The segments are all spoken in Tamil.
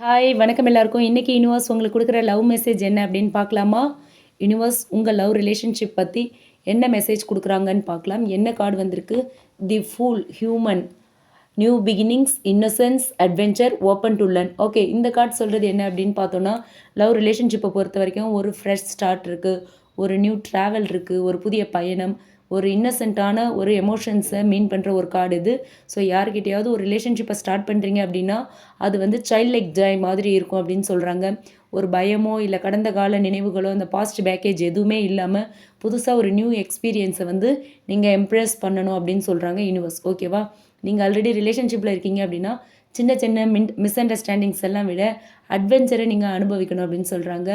ஹாய் வணக்கம் எல்லாருக்கும். இன்றைக்கி யூனிவர்ஸ் உங்களுக்கு கொடுக்குற லவ் மெசேஜ் என்ன அப்படின்னு பார்க்கலாமா? யூனிவர்ஸ் உங்கள் லவ் ரிலேஷன்ஷிப் பற்றி என்ன மெசேஜ் கொடுக்குறாங்கன்னு பார்க்கலாம். என்ன கார்டு வந்திருக்கு? The fool human new beginnings innocence adventure open to learn okay இந்த கார்டு சொல்கிறது என்ன அப்படின்னு பார்த்தோன்னா லவ் ரிலேஷன்ஷிப்பை பொறுத்த வரைக்கும் ஒரு ஃப்ரெஷ் ஸ்டார்ட் இருக்குது ஒரு நியூ ட்ராவல் இருக்குது ஒரு புதிய பயணம். ஒரு இன்னசென்ட்டான ஒரு எமோஷன்ஸை மீன் பண்ணுற ஒரு கார்டு இது. ஸோ யார்கிட்டையாவது ஒரு ரிலேஷன்ஷிப்பை ஸ்டார்ட் பண்ணுறீங்க அப்படின்னா அது வந்து சைல்ட் லைக் ஜாய் மாதிரி இருக்கும் அப்படின்னு சொல்கிறாங்க ஒரு பயமோ இல்லை கடந்த கால நினைவுகளோ அந்த பாஸ்ட் பேக்கேஜ் எதுவுமே இல்லாமல் புதுசாக ஒரு நியூ எக்ஸ்பீரியன்ஸை வந்து நீங்கள் எம்ப்ரெஸ் பண்ணணும் அப்படின்னு சொல்கிறாங்க யூனிவர்ஸ் ஓகேவா நீங்கள் ஆல்ரெடி ரிலேஷன்ஷிப்பில் இருக்கீங்க அப்படின்னா சின்ன சின்ன மின் மிஸ் அண்டர்ஸ்டாண்டிங்ஸ் எல்லாம் விட அட்வென்ச்சரை நீங்கள் அனுபவிக்கணும் அப்படின்னு சொல்கிறாங்க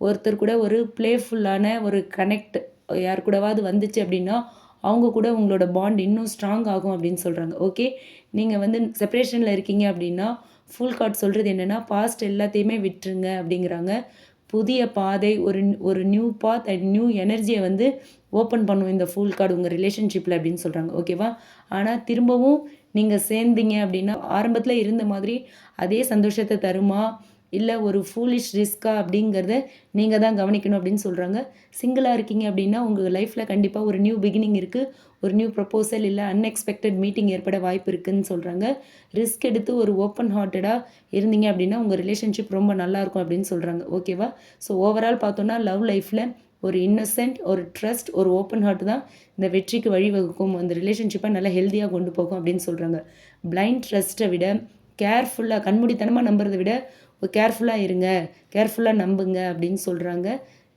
ஒருத்தர் கூட ஒரு ப்ளேஃபுல்லான ஒரு கனெக்ட் யார் கூடவாவது வந்துச்சு அப்படின்னா அவங்க கூட உங்களோட பாண்ட் இன்னும் ஸ்ட்ராங் ஆகும் அப்படின்னு சொல்கிறாங்க ஓகே நீங்கள் வந்து செப்பரேஷனில் இருக்கீங்க அப்படின்னா ஃபுல் கார்ட் சொல்கிறது என்னென்னா பாஸ்ட் எல்லாத்தையுமே விட்டுருங்க அப்படிங்கிறாங்க. புதிய பாதை ஒரு ஒரு நியூ பாத் அண்ட் நியூ எனர்ஜியை வந்து ஓப்பன் பண்ணும் இந்த ஃபுல் கார்டு உங்கள் ரிலேஷன்ஷிப்பில் அப்படின்னு சொல்கிறாங்க ஓகேவா ஆனால் திரும்பவும் நீங்கள் சேர்ந்தீங்க அப்படின்னா ஆரம்பத்தில் இருந்த மாதிரி அதே சந்தோஷத்தை தருமா? இல்லை ஒரு ஃபூலிஷ் ரிஸ்க்கா அப்படிங்கிறத நீங்கள் தான் கவனிக்கணும் அப்படின்னு சொல்கிறாங்க சிங்கிளாக இருக்கீங்க அப்படின்னா உங்கள் லைஃப்பில் கண்டிப்பாக ஒரு நியூ பிகினிங் இருக்குது ஒரு நியூ ப்ரப்போசல் இல்லை அன்எக்ஸ்பெக்டட் மீட்டிங் ஏற்பட வாய்ப்பு இருக்குதுன்னு சொல்கிறாங்க ரிஸ்க் எடுத்து ஒரு ஓப்பன் ஹார்ட்டடாக இருந்தீங்க அப்படின்னா உங்கள் ரிலேஷன்ஷிப் ரொம்ப நல்லாயிருக்கும் அப்படின்னு சொல்கிறாங்க ஓகேவா ஸோ ஓவரால் பார்த்தோன்னா லவ் லைஃப்பில் ஒரு இன்னசென்ட் ஒரு ட்ரஸ்ட் ஒரு ஓப்பன் ஹார்ட் தான் இந்த வெற்றிக்கு வழிவகுக்கும். அந்த ரிலேஷன்ஷிப்பை நல்லா ஹெல்த்தியாக கொண்டு போகும் அப்படின்னு சொல்கிறாங்க பிளைண்ட் ட்ரஸ்ட்டை விட கேர்ஃபுல்லாக கண்மூடித்தனமாக நம்புறதை விட கேர்ஃபுல்லாக இருங்க கேர்ஃபுல்லாக நம்புங்க அப்படின்னு சொல்கிறாங்க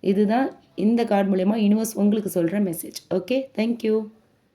இதுதான் இந்த கார்டு மூலயமா யூனிவர்ஸ் உங்களுக்கு சொல்கிற மெசேஜ் ஓகே தேங்க்யூ